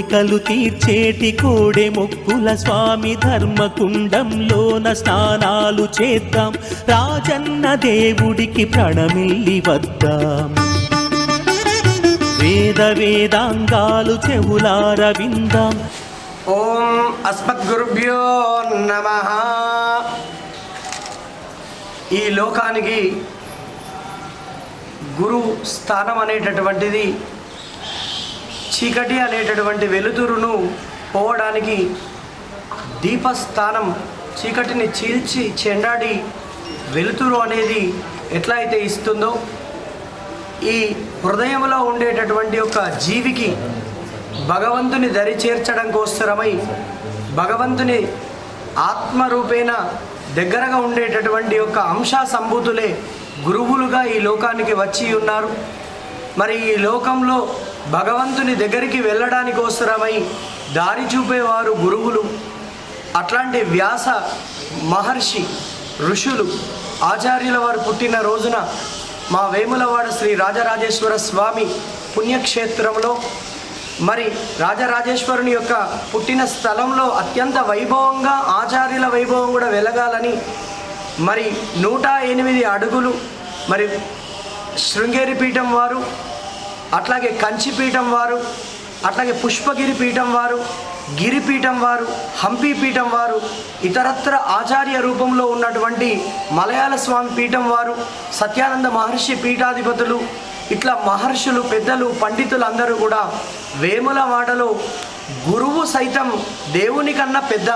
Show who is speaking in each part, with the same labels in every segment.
Speaker 1: కోరికలు తీర్చేటి కోడే మొక్కుల స్వామి ధర్మకుండంలోన స్నానాలు చేద్దాం. రాజన్న దేవుడికి ప్రణమిల్లి వద్దాం. వేద వేదాంగాలు చెవులార విందాం.
Speaker 2: ఓం అస్మద్గురుభ్యో నమ. ఈ లోకానికి గురు స్థానం అనేటటువంటిది చీకటి అనేటటువంటి వెలుతురును పోవడానికి దీపస్థానం చీకటిని చీల్చి చెండాడి వెలుతురు అనేది ఎట్లా అయితే ఇస్తుందో ఈ హృదయంలో ఉండేటటువంటి ఒక జీవికి భగవంతుని దరి చేర్చడం కోసరమై భగవంతుని ఆత్మరూపేణ దగ్గరగా ఉండేటటువంటి యొక్క అంశ సంభూతులే గురువులుగా ఈ లోకానికి వచ్చి ఉన్నారు. మరి ఈ లోకంలో భగవంతుని దగ్గరికి వెళ్ళడానికి అవసరమై దారి చూపేవారు గురువులు. అట్లాంటి వ్యాస మహర్షి ఋషులు ఆచార్యుల వారు పుట్టిన రోజున మా వేములవాడ శ్రీ రాజరాజేశ్వర స్వామి పుణ్యక్షేత్రంలో మరి రాజరాజేశ్వరుని యొక్క పుట్టిన స్థలంలో అత్యంత వైభవంగా ఆచార్యుల వైభవం కూడా వెలగాలని మరి నూట ఎనిమిది అడుగులు మరి శృంగేరి పీఠం వారు అట్లాగే కంచి పీఠం వారు అట్లాగే పుష్పగిరి పీఠం వారు గిరిపీఠం వారు హంపి పీఠం వారు ఇతరత్ర ఆచార్య రూపంలో ఉన్నటువంటి మలయాళ స్వామి పీఠం వారు సత్యానంద మహర్షి పీఠాధిపతులు ఇట్లా మహర్షులు పెద్దలు పండితులు అందరూ కూడా వేములవాడలో గురువు సైతం దేవుని కన్నా పెద్ద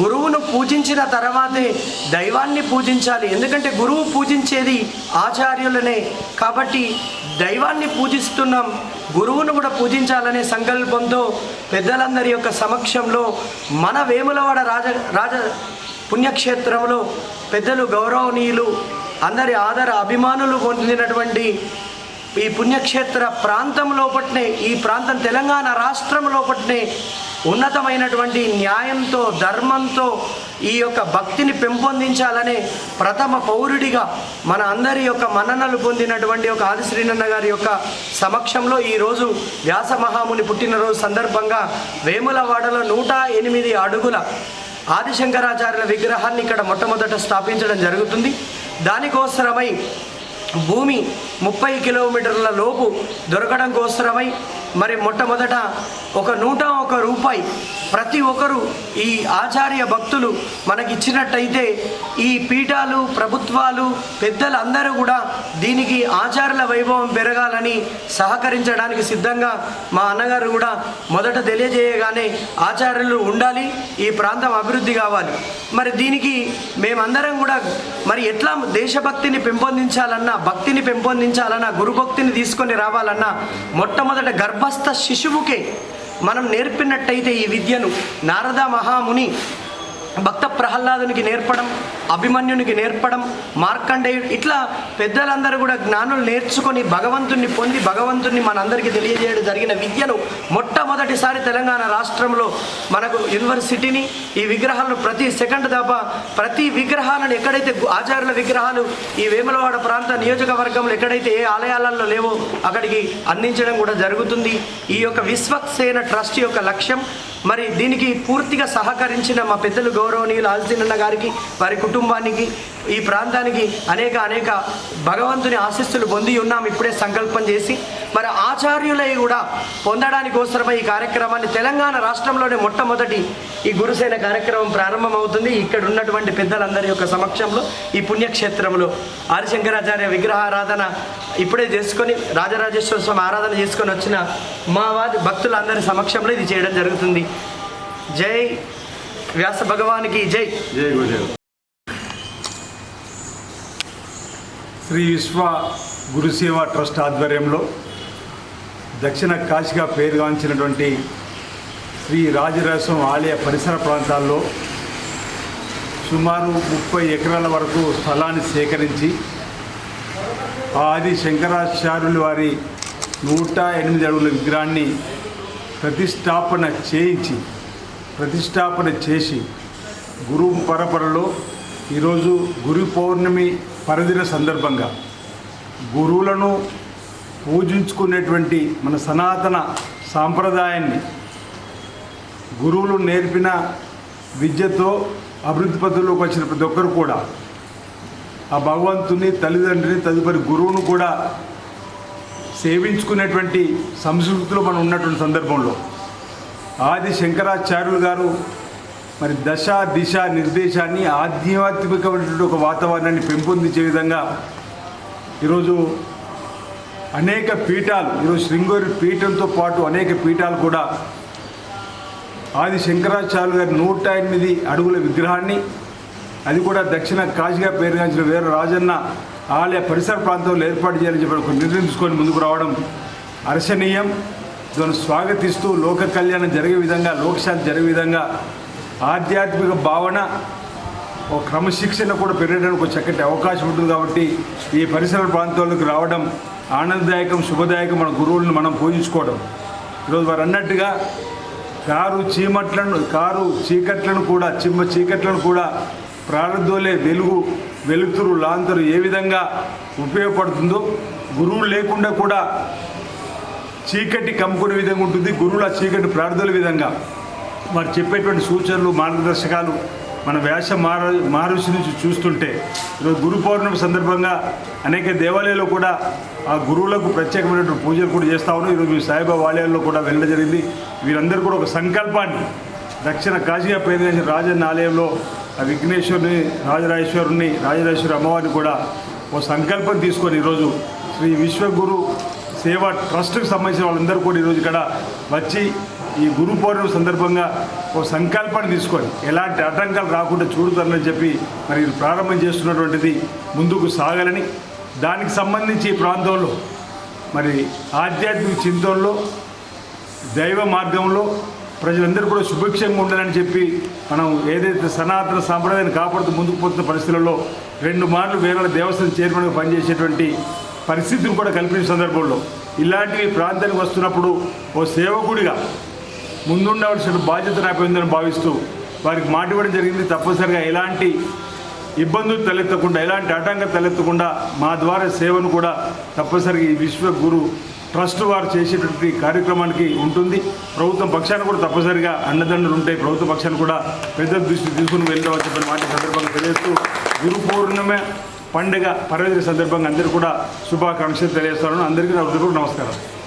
Speaker 2: గురువును పూజించిన తర్వాతే దైవాన్ని పూజించాలి. ఎందుకంటే గురువు పూజించేది ఆచార్యులనే. కాబట్టి దైవాన్ని పూజిస్తున్నాం గురువును కూడా పూజించాలనే సంకల్పంతో పెద్దలందరి యొక్క సమక్షంలో మన వేములవాడ రాజ రాజ పుణ్యక్షేత్రంలో పెద్దలు గౌరవనీయులు అందరి ఆదర అభిమానులు పొందినటువంటి ఈ పుణ్యక్షేత్ర ప్రాంతం లోపట్నే ఈ ప్రాంతం తెలంగాణ రాష్ట్రం లోపట్నే ఉన్నతమైనటువంటి న్యాయంతో ధర్మంతో ఈ యొక్క భక్తిని పెంపొందించాలనే ప్రథమ పౌరుడిగా మన అందరి యొక్క మన్ననలు పొందినటువంటి ఒక ఆది శ్రీనన్న గారి యొక్క సమక్షంలో ఈరోజు వ్యాస మహాముని పుట్టినరోజు సందర్భంగా వేములవాడలో నూట ఎనిమిది అడుగుల ఆదిశంకరాచార్యుల విగ్రహాన్ని ఇక్కడ మొట్టమొదట స్థాపించడం జరుగుతుంది. దానికోసరమై భూమి ముప్పై కిలోమీటర్ల లోపు దొరకడం కోసరమై మరి మొట్టమొదట ఒక నూట ఒక రూపాయి ప్రతి ఒక్కరు ఈ ఆచార్య భక్తులు మనకిచ్చినట్టయితే ఈ పీఠాలు ప్రభుత్వాలు పెద్దలందరూ కూడా దీనికి ఆచార్యుల వైభవం పెరగాలని సహకరించడానికి సిద్ధంగా మా అన్నగారు కూడా మొదట తెలియజేయగానే ఆచార్యులు ఉండాలి ఈ ప్రాంతం అభివృద్ధి కావాలి. మరి దీనికి మేమందరం కూడా మరి ఎట్లా దేశభక్తిని పెంపొందించాలన్నా భక్తిని పెంపొందించాలన్నా గురుభక్తిని తీసుకొని రావాలన్నా మొట్టమొదట గర్భస్థ శిశువుకే మనం నేర్పినట్టయితే ఈ విద్యను నారద మహాముని భక్త ప్రహ్లాదునికి నేర్పడం అభిమన్యునికి నేర్పడం మార్కండేయుడు ఇట్లా పెద్దలందరూ కూడా జ్ఞానులు నేర్చుకొని భగవంతుణ్ణి పొంది భగవంతుణ్ణి మనందరికీ తెలియజేయడం జరిగిన విద్యను మొట్టమొదటిసారి తెలంగాణ రాష్ట్రంలో మనకు యూనివర్సిటీని ఈ విగ్రహాలను ప్రతి సెకండ్ దాపా ప్రతి విగ్రహాలను ఎక్కడైతే ఆచార్యుల విగ్రహాలు ఈ వేములవాడ ప్రాంత నియోజకవర్గంలో ఎక్కడైతే ఏ ఆలయాలలో లేవో అక్కడికి అందించడం కూడా జరుగుతుంది. ఈ యొక్క విశ్వక్సేన ట్రస్ట్ యొక్క లక్ష్యం మరి దీనికి పూర్తిగా సహకరించిన మా పెద్దలు గౌరవనీయులు ఆల్సినన్న గారికి వారి కుటుంబానికి ఈ ప్రాంతానికి అనేక అనేక భగవంతుని ఆశీస్సులు పొంది ఉన్నాం. ఇప్పుడే సంకల్పం చేసి మరి ఆచార్యులై కూడా పొందడానికి కోసరమై ఈ కార్యక్రమాన్ని తెలంగాణ రాష్ట్రంలోనే మొట్టమొదటి ఈ గురుసేన కార్యక్రమం ప్రారంభమవుతుంది. ఇక్కడ ఉన్నటువంటి పెద్దలందరి యొక్క సమక్షంలో ఈ పుణ్యక్షేత్రంలో ఆదిశంకరాచార్య విగ్రహారాధన ఇప్పుడే చేసుకొని రాజరాజేశ్వర స్వామి ఆరాధన చేసుకొని వచ్చిన మా వాది భక్తులందరి సమక్షంలో ఇది చేయడం జరుగుతుంది. జై వ్యాస భగవానికి జై.
Speaker 3: జై గురుదేవ్. శ్రీ విశ్వ గురుసేవ ట్రస్ట్ ఆధ్వర్యంలో దక్షిణ కాశీగా పేరుగాంచినటువంటి శ్రీ రాజరాజస్వామి ఆలయ పరిసర ప్రాంతాల్లో సుమారు ముప్పై ఎకరాల వరకు స్థలాన్ని సేకరించి ఆది శంకరాచార్యులు వారి నూట ఎనిమిది అడుగుల విగ్రహాన్ని ప్రతిష్టాపన చేయించి ప్రతిష్టాపన చేసి గురు పరపరలో ఈరోజు గురు పౌర్ణమి పరదిన సందర్భంగా గురువులను పూజించుకునేటువంటి మన సనాతన సాంప్రదాయాన్ని గురువులు నేర్పిన విద్యతో అభివృద్ధి పద్ధతిలోకి వచ్చిన ప్రతి ఒక్కరు కూడా ఆ భగవంతుని తల్లిదండ్రిని తదుపరి గురువును కూడా సేవించుకునేటువంటి సంస్కృతిలో మనం ఉన్నటువంటి సందర్భంలో ఆది శంకరాచార్యులు గారు మరి దశ దిశ నిర్దేశాన్ని ఆధ్యాత్మికమైనటువంటి ఒక వాతావరణాన్ని పెంపొందించే విధంగా ఈరోజు అనేక పీఠాలు ఈరోజు శృంగేరి పీఠంతో పాటు అనేక పీఠాలు కూడా ఆది శంకరాచార్యులు గారి నూట ఎనిమిది అడుగుల విగ్రహాన్ని అది కూడా దక్షిణ కాశీగా పేరుగాంచిన వీర రాజన్న ఆలయ పరిసర ప్రాంతంలో ఏర్పాటు చేయాలని చెప్పి ఒక నిర్ణయం తీసుకొని ముందుకు రావడం హర్షణీయం దాన్ని స్వాగతిస్తూ లోక కళ్యాణం జరిగే విధంగా లోకశాంతి జరిగే విధంగా ఆధ్యాత్మిక భావన ఒక క్రమశిక్షణ కూడా పెరగడానికి ఒక చక్కటి అవకాశం ఉంటుంది కాబట్టి ఈ పరిసర ప్రాంతాలకు రావడం ఆనందదాయకం శుభదాయకం మన గురువులను మనం పూజించుకోవడం. ఈరోజు వారు అన్నట్టుగా కారు చీమట్లను కారు చీకట్లను కూడా చిమ్మ చీకట్లను కూడా ప్రారంధోలే వెలుగు వెలుతురు లాంతరు ఏ విధంగా ఉపయోగపడుతుందో గురువు లేకుండా కూడా చీకటి కమ్ముకునే విధంగా ఉంటుంది గురువుల చీకటి ప్రార్థుల విధంగా. వారు చెప్పేటువంటి సూచనలు మార్గదర్శకాలు మన వ్యాస మార మహర్షి నుంచి చూస్తుంటే ఈరోజు గురు పౌర్ణమి సందర్భంగా అనేక దేవాలయాల్లో కూడా ఆ గురువులకు ప్రత్యేకమైనటువంటి పూజలు కూడా చేస్తా ఉన్నాం. ఈరోజు మీ సాయిబాబా ఆలయాల్లో కూడా వెళ్ళడం జరిగింది. వీరందరూ కూడా ఒక సంకల్పాన్ని దక్షిణ కాశీగా చేసిన రాజన్న ఆలయంలో ఆ విఘ్నేశ్వరుని రాజరాజేశ్వరుని రాజరాజేశ్వరి అమ్మవారిని కూడా ఓ సంకల్పం తీసుకొని ఈరోజు శ్రీ విశ్వగురు సేవా ట్రస్ట్కి సంబంధించిన వాళ్ళందరూ కూడా ఈరోజు ఇక్కడ వచ్చి ఈ గురు పౌర్ణమి సందర్భంగా ఒక సంకల్పాన్ని తీసుకొని ఎలాంటి ఆటంకాలు రాకుండా చూడుతారని చెప్పి మరి ఇది ప్రారంభం చేస్తున్నటువంటిది ముందుకు సాగాలని దానికి సంబంధించి ఈ ప్రాంతంలో మరి ఆధ్యాత్మిక చింతనలో దైవ మార్గంలో ప్రజలందరూ కూడా శుభక్షంగా ఉండాలని చెప్పి మనం ఏదైతే సనాతన సాంప్రదాయాన్ని కాపాడుతూ ముందుకు పోతున్న పరిస్థితులలో రెండు మార్లు వేరే దేవస్థానం చైర్మన్గా పనిచేసేటువంటి పరిస్థితిని కూడా కల్పించిన సందర్భంలో ఇలాంటివి ప్రాంతానికి వస్తున్నప్పుడు ఓ సేవకుడిగా ముందుండవలసిన బాధ్యత నాకు ఉందని భావిస్తూ వారికి మాట ఇవ్వడం జరిగింది. తప్పనిసరిగా ఎలాంటి ఇబ్బందులు తలెత్తకుండా ఎలాంటి ఆటంకం తలెత్తకుండా మా ద్వారా సేవను కూడా తప్పనిసరిగా ఈ విశ్వ గురు ట్రస్ట్ వారు చేసేటువంటి కార్యక్రమానికి ఉంటుంది. ప్రభుత్వం పక్షాన్ని కూడా తప్పనిసరిగా అన్నదండలు ఉంటాయి. ప్రభుత్వ పక్షాన్ని కూడా పెద్ద దృష్టి తీసుకుని వెళ్ళవచ్చు చెప్పిన మాట సందర్భంగా తెలియజేస్తూ గురు పౌర్ణమి పండుగ పర్వదిన సందర్భంగా అందరికీ కూడా శుభాకాంక్షలు తెలియజేస్తాను. అందరికీ నా నమస్కారం.